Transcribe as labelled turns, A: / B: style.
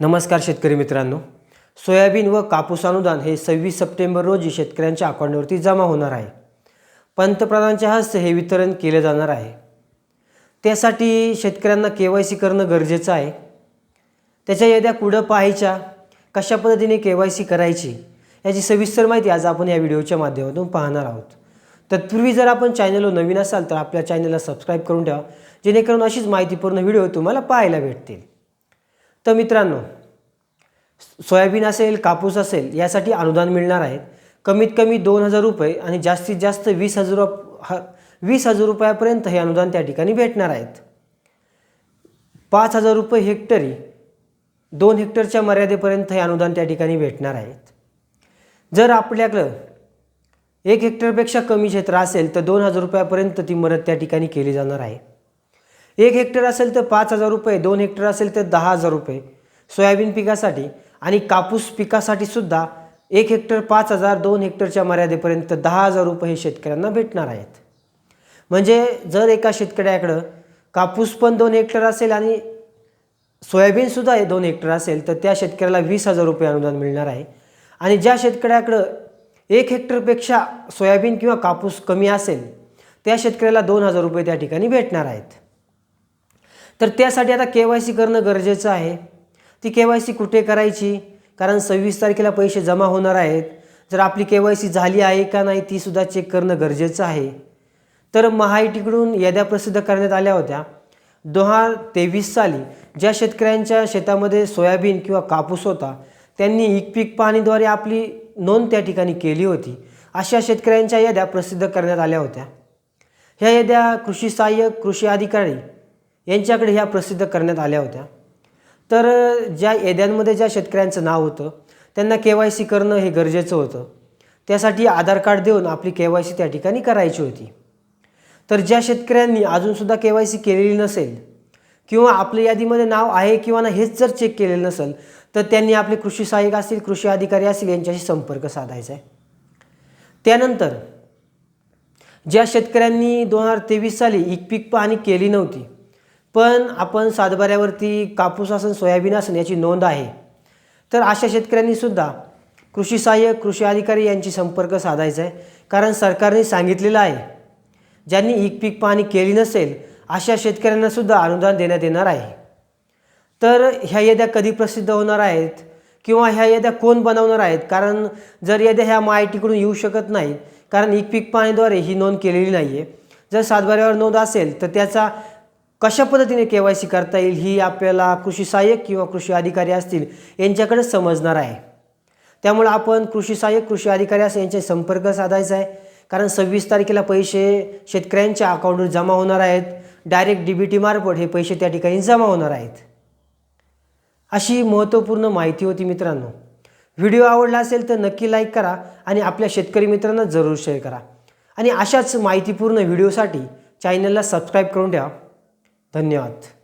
A: नमस्कार शेतकरी मित्रांनो. सोयाबीन व कापूस अनुदान हे सव्वीस सप्टेंबर रोजी शेतकऱ्यांच्या अकाउंटवरती जमा होणार आहे. पंतप्रधानांच्या हस्ते हे वितरण केले जाणार आहे. त्यासाठी शेतकऱ्यांना के वाय सी करणं गरजेचं आहे. त्याच्या याद्या कुठं पाहायच्या कशा पद्धतीने के वाय सी करायची याची सविस्तर माहिती आज आपण या व्हिडिओच्या माध्यमातून पाहणार आहोत. तत्पूर्वी जर आपण चॅनलवर नवीन असाल तर आपल्या चॅनलला सबस्क्राईब करून ठेवा जेणेकरून अशीच माहितीपूर्ण व्हिडिओ तुम्हाला पाहायला भेटतील. तर मित्रांनो सोयाबीन असेल कापूस असेल यासाठी अनुदान मिळणार आहेत कमीत कमी दोन हजार रुपये आणि जास्तीत जास्त वीस हजार ह वीस हजार रुपयापर्यंत हे अनुदान त्या ठिकाणी भेटणार आहेत. पाच हजार रुपये हेक्टरी दोन हेक्टरच्या मर्यादेपर्यंत हे अनुदान त्या ठिकाणी भेटणार आहेत. जर आपल्याकडं एक हेक्टरपेक्षा कमी क्षेत्र असेल तर दोन हजार रुपयापर्यंत ती मदत त्या ठिकाणी केली जाणार आहे. एक हेक्टर असेल तर पाच हजार रुपये दोन हेक्टर असेल तर दहा हजार रुपये. सोयाबीन पिकासाठी आणि कापूस पिकासाठी सुद्धा एक हेक्टर पाच हजार दोन हेक्टरच्या मर्यादेपर्यंत दहा हजार रुपये हे शेतकऱ्यांना भेटणार आहेत. म्हणजे जर एका शेतकऱ्याकडं कापूस पण दोन हेक्टर असेल आणि सोयाबीनसुद्धा दोन हेक्टर असेल तर त्या शेतकऱ्याला वीस हजार रुपये अनुदान मिळणार आहे. आणि ज्या शेतकऱ्याकडं एक हेक्टरपेक्षा सोयाबीन किंवा कापूस कमी असेल त्या शेतकऱ्याला दोन हजार रुपये त्या ठिकाणी भेटणार आहेत. तर त्यासाठी आता के वाय सी करणं गरजेचं आहे. ती के वाय सी कुठे करायची? कारण सव्वीस तारखेला पैसे जमा होणार आहेत. जर आपली के वाय सी झाली आहे का नाही तीसुद्धा चेक करणं गरजेचं आहे. तर महाआयटीकडून याद्या प्रसिद्ध करण्यात आल्या होत्या. दोन हजार तेवीस साली ज्या शेतकऱ्यांच्या शेतामध्ये सोयाबीन किंवा कापूस होता त्यांनी एक पीक पाणीद्वारे आपली नोंद त्या ठिकाणी केली होती. अशा शेतकऱ्यांच्या याद्या प्रसिद्ध करण्यात आल्या होत्या. ह्या याद्या कृषी सहाय्यक कृषी अधिकारी यांच्याकडे ह्या प्रसिद्ध करण्यात आल्या होत्या. तर ज्या येद्यांमध्ये ज्या शेतकऱ्यांचं नाव होतं त्यांना के वाय सी करणं हे गरजेचं होतं. त्यासाठी आधार कार्ड देऊन आपली के वाय सी त्या ठिकाणी करायची होती. तर ज्या शेतकऱ्यांनी अजूनसुद्धा के वाय सी केलेली नसेल किंवा आपल्या यादीमध्ये नाव आहे किंवा ना हेच जर चेक केलेलं नसेल तर त्यांनी आपले कृषी सहाय्यक असतील कृषी अधिकारी असतील यांच्याशी संपर्क साधायचा आहे. त्यानंतर ज्या शेतकऱ्यांनी दोन हजार तेवीस साली एक पीक पाहणी केली नव्हती पण आपण सातबाऱ्यावरती कापूस असन सोयाबीन असन याची नोंद आहे. तर अशा शेतकऱ्यांनी सुद्धा कृषी सहाय्यक कृषी अधिकारी यांची संपर्क साधायचा आहे कारण सरकारने सांगितलेलं आहे ज्यांनी एक पीक पाहणी केली नसेल अशा शेतकऱ्यांना सुद्धा अनुदान देण्यात येणार आहे. तर ह्या याद्या कधी प्रसिद्ध होणार आहेत किंवा ह्या याद्या कोण बनवणार आहेत? कारण जर याद्या ह्या मायटीकडून येऊ शकत नाहीत कारण एक पीक पाणीद्वारे ही नोंद केलेली नाही आहे जर सातबाऱ्यावर नोंद असेल तर त्याचा कशा पद्धतीने के वाय सी करता येईल ही आपल्याला कृषी सहाय्यक किंवा कृषी अधिकारी असतील यांच्याकडे समजणार आहे. त्यामुळे आपण कृषी सहाय्यक कृषी अधिकारी असं यांचे संपर्क साधायचा आहे. कारण सव्वीस तारखेला पैसे शेतकऱ्यांच्या अकाउंटवर जमा होणार आहेत. डायरेक्ट डी बी टी मार्फत हे पैसे त्या ठिकाणी जमा होणार आहेत. अशी महत्त्वपूर्ण माहिती होती मित्रांनो. व्हिडिओ आवडला असेल तर नक्की लाईक करा आणि आपल्या शेतकरी मित्रांना जरूर शेअर करा. आणि अशाच माहितीपूर्ण व्हिडिओसाठी चॅनलला सबस्क्राईब करून ठेवा. धन्यवाद.